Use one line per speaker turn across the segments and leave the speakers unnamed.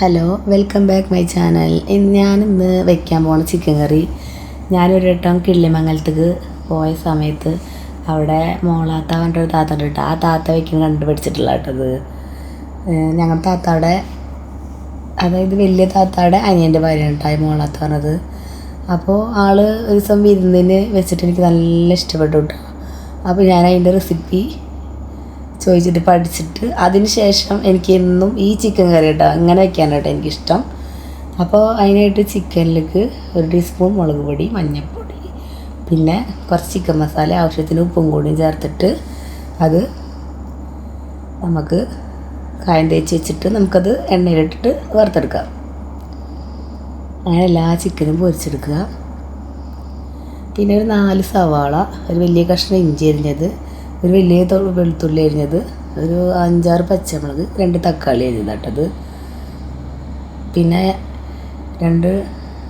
Hello welcome back my channel ഇന്ന് ഞാനിന്ന് വെക്കാൻ പോണ ചിക്കൻ കറി. ഞാനൊരു വട്ടം കിള്ളിമംഗലത്തേക്ക് പോയ സമയത്ത് അവിടെ മോളാത്ത പറഞ്ഞിട്ട് ഒരു താത്ത ഉണ്ട് ആ താത്ത വയ്ക്കുന്ന കണ്ടുപിടിച്ചിട്ടുള്ള കേട്ടത് ഞങ്ങളുടെ താത്താടെ അതായത് വലിയ താത്താടെ അനിയന്റെ ഭാര്യ ഉണ്ടായി മോളാത്ത പറഞ്ഞത്. അപ്പോൾ ആൾ ഒരു ദിവസം വിരുന്നിന് വെച്ചിട്ട് എനിക്ക് നല്ല ഇഷ്ടപ്പെട്ടു കേട്ടോ. അപ്പോൾ ഞാൻ അതിന്റെ റെസിപ്പി ചോദിച്ചിട്ട് പഠിച്ചിട്ട് അതിന് ശേഷം എനിക്ക് എന്നും ഈ ചിക്കൻ കറി കേട്ടോ ഇങ്ങനെ വെക്കാനായിട്ട് എനിക്കിഷ്ടം. അപ്പോൾ അതിനായിട്ട് ചിക്കനിലേക്ക് ഒരു ടീസ്പൂൺ മുളക് പൊടി മഞ്ഞൾപ്പൊടി പിന്നെ കുറച്ച് ചിക്കൻ മസാല ആവശ്യത്തിന് ഉപ്പും കൂടിയും ചേർത്തിട്ട് അത് നമുക്ക് കായം തേച്ച് വെച്ചിട്ട് നമുക്കത് എണ്ണയിലിട്ടിട്ട് വറുത്തെടുക്കാം. അങ്ങനെ എല്ലാ ചിക്കനും പൊരിച്ചെടുക്കുക. പിന്നെ ഒരു നാല് സവാള ഒരു വലിയ കഷ്ണം ഇഞ്ചി അരിഞ്ഞത് ഒരു വലിയ വെളുത്തുള്ളി അരിഞ്ഞത് ഒരു അഞ്ചാറ് പച്ചമുളക് രണ്ട് തക്കാളി അരിഞ്ഞത് കേട്ടത് പിന്നെ രണ്ട്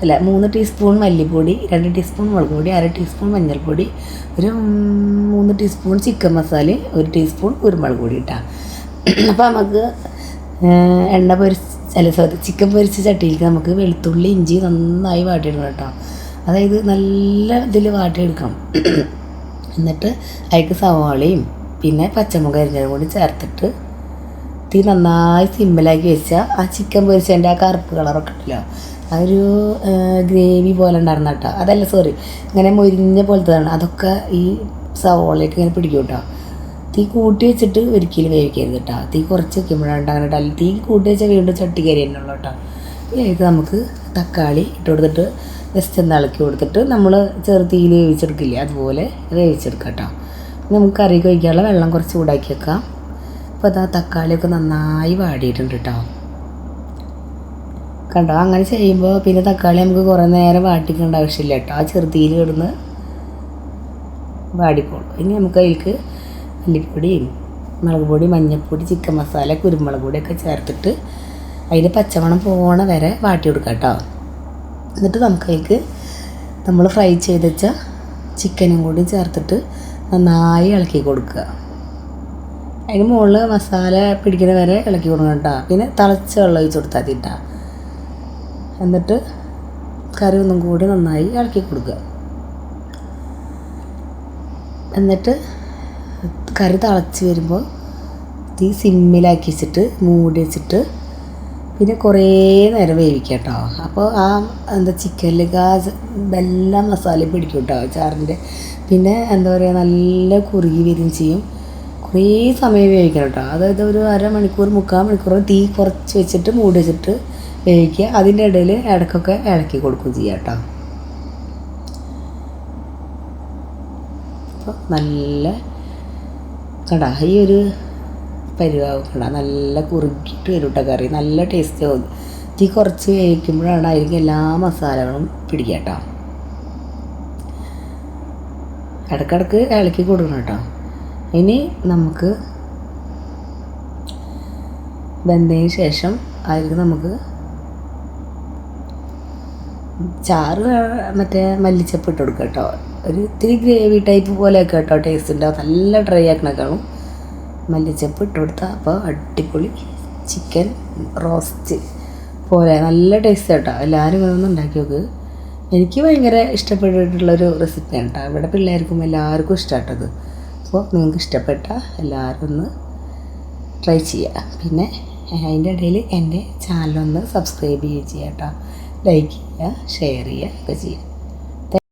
അല്ല മൂന്ന് ടീസ്പൂൺ മല്ലിപ്പൊടി രണ്ട് ടീസ്പൂൺ മുളക് പൊടി അര ടീസ്പൂൺ മഞ്ഞൾപ്പൊടി ഒരു മൂന്ന് ടീസ്പൂൺ ചിക്കൻ മസാല ഒരു ടീസ്പൂൺ കുരുമുളക് പൊടി ഇട്ടാ. അപ്പോൾ നമുക്ക് എണ്ണ പൊരിച്ച് അല്ല സോറി ചിക്കൻ പൊരിച്ച ചട്ടിയിലേക്ക് നമുക്ക് വെളുത്തുള്ളി ഇഞ്ചി നന്നായി വാട്ടിയിടണം കേട്ടോ. അതായത് നല്ല ഇതിൽ വാട്ടിയെടുക്കണം. എന്നിട്ട് അതിലേക്ക് സവാളയും പിന്നെ പച്ചമുളക് അരിഞ്ഞതും കൂടി ചേർത്തിട്ട് തീ നന്നായി സിമ്മിലാക്കി വെച്ചാൽ ആ ചിക്കൻ പൊരിച്ചതിന്റെ ആ കറുപ്പ് കളറൊക്കെ ഉണ്ടല്ലോ ആ ഒരു ഗ്രേവി പോലെ ഉണ്ടായിരുന്ന കേട്ടോ. അതല്ല സോറി ഇങ്ങനെ മൊരിഞ്ഞ പോലത്തതാണ്. അതൊക്കെ ഈ സവോളയൊക്കെ ഇങ്ങനെ പിടിക്കും കേട്ടോ. തീ കൂട്ടി വെച്ചിട്ട് ഒരിക്കലും വേവിക്കരുത് കേട്ടോ. തീ കുറച്ച് വെക്കുമ്പോഴാണ് അങ്ങനെ കേട്ടോ തീ കൂട്ടി വെച്ചാൽ വീണ്ടും ചട്ടി കയറി തന്നെ കേട്ടോ. ഇതിലേക്ക് നമുക്ക് തക്കാളി ഇട്ട് കൊടുത്തിട്ട് ജസ്റ്റ് ഒന്ന് ഇളക്കി കൊടുത്തിട്ട് നമ്മൾ ചെറുതീയിൽ വേവിച്ചെടുക്കില്ലേ? അതുപോലെ വേവിച്ചെടുക്കാം കേട്ടോ. നമുക്ക് കറി കഴിക്കാനുള്ള വെള്ളം കുറച്ച് ചൂടാക്കി വെക്കാം. അപ്പോൾ അതാ തക്കാളിയൊക്കെ നന്നായി വാടിയിട്ടുണ്ട് കേട്ടോ. കണ്ടോ? അങ്ങനെ ചെയ്യുമ്പോൾ പിന്നെ തക്കാളി നമുക്ക് കുറേ നേരം വാട്ടിക്കേണ്ട ആവശ്യമില്ല കേട്ടോ. ആ ചെറുതീയിൽ കിടന്ന് വാടിക്കോളും. ഇനി നമുക്ക് അതിലേക്ക് മല്ലിപ്പൊടിയും മുളക് പൊടി മഞ്ഞൾപ്പൊടി ചിക്കൻ മസാല കുരുമുളക് പൊടിയൊക്കെ ചേർത്തിട്ട് അതിന്റെ പച്ചമണം പോണ വരെ വാട്ടി കൊടുക്കാം കേട്ടോ. എന്നിട്ട് നമുക്കതിലേക്ക് നമ്മൾ ഫ്രൈ ചെയ്ത് വെച്ച ചിക്കനും കൂടി ചേർത്തിട്ട് നന്നായി ഇളക്കി കൊടുക്കുക. അതിന് മുകളിൽ മസാല പിടിക്കുന്ന വരെ ഇളക്കി കൊടുക്കണം കേട്ടോ. പിന്നെ തിളച്ച വെള്ളം ഒഴിച്ച് കൊടുത്താൽ മതി കേട്ടോ. എന്നിട്ട് കറി ഒന്നും കൂടി നന്നായി ഇളക്കി കൊടുക്കുക. എന്നിട്ട് കറി തിളച്ച് വരുമ്പോൾ തീ സിമ്മിലാക്കി വെച്ചിട്ട് മൂടി വെച്ചിട്ട് പിന്നെ കുറേ നേരം വേവിക്കുക കേട്ടോ അപ്പോൾ ആ എന്താ ചിക്കനിലേക്ക് ആ എല്ലാ മസാലയും പിടിക്കും കേട്ടോ ചാറിന്റെ പിന്നെ എന്താ പറയുക നല്ല കുറുകി വരികയും ചെയ്യും. കുറേ സമയം വേവിക്കണം കേട്ടോ അതായത് ഒരു അരമണിക്കൂർ മുക്കാൽ മണിക്കൂർ തീ കുറച്ച് വെച്ചിട്ട് മൂടി വെച്ചിട്ട് വേവിക്കുക. അതിന്റെ ഇടയിൽ ഇടയ്ക്കൊക്കെ ഇളക്കി കൊടുക്കുകയും ചെയ്യാം കേട്ടോ. അപ്പോൾ നല്ല കടാ. ഈ ഒരു പരിവാവും കണ്ട നല്ല കുറുകിയിട്ട് വരും കേട്ടോ കറി. നല്ല ടേസ്റ്റ് ആവും. തീ കുറച്ച് വേവിക്കുമ്പോഴാണ് അതിലേക്ക് എല്ലാ മസാലകളും പിടിക്കുക കേട്ടോ ഇടക്കിടക്ക് ഇളക്കി കൊടുക്കണം കേട്ടോ ഇനി നമുക്ക് വെന്തതിന് ശേഷം അതിലേക്ക് നമുക്ക് ചാറ് മറ്റേ മല്ലിച്ചപ്പ് ഇട്ട് കൊടുക്കുക കേട്ടോ ഒരു ഇത്തിരി ഗ്രേവി ടൈപ്പ് പോലെയൊക്കെ കേട്ടോ ടേസ്റ്റ് ഉണ്ടാവും. നല്ല ഡ്രൈ ആക്കണേക്കാളും മല്ലിച്ചപ്പ് ഇട്ട് കൊടുത്താൽ അപ്പോൾ അടിപൊളി ചിക്കൻ റോസ്റ്റ് പോലെ നല്ല ടേസ്റ്റ് കേട്ടോ എല്ലാവരും ഇതൊന്നും ഉണ്ടാക്കി നോക്ക്. എനിക്ക് ഭയങ്കര ഇഷ്ടപ്പെട്ടിട്ടുള്ളൊരു റെസിപ്പിയാണ് കേട്ടോ ഇവിടെ പിള്ളേർക്കും എല്ലാവർക്കും ഇഷ്ടമായിട്ടത് അപ്പോൾ നിങ്ങൾക്ക് ഇഷ്ടപ്പെട്ട എല്ലാവരും ഒന്ന് ട്രൈ ചെയ്യുക പിന്നെ അതിന്റെ ഇടയിൽ എന്റെ ചാനലൊന്ന് സബ്സ്ക്രൈബ് ചെയ്യുക കേട്ടോ ലൈക്ക് ചെയ്യുക ഷെയർ ചെയ്യുക ഒക്കെ ചെയ്യുക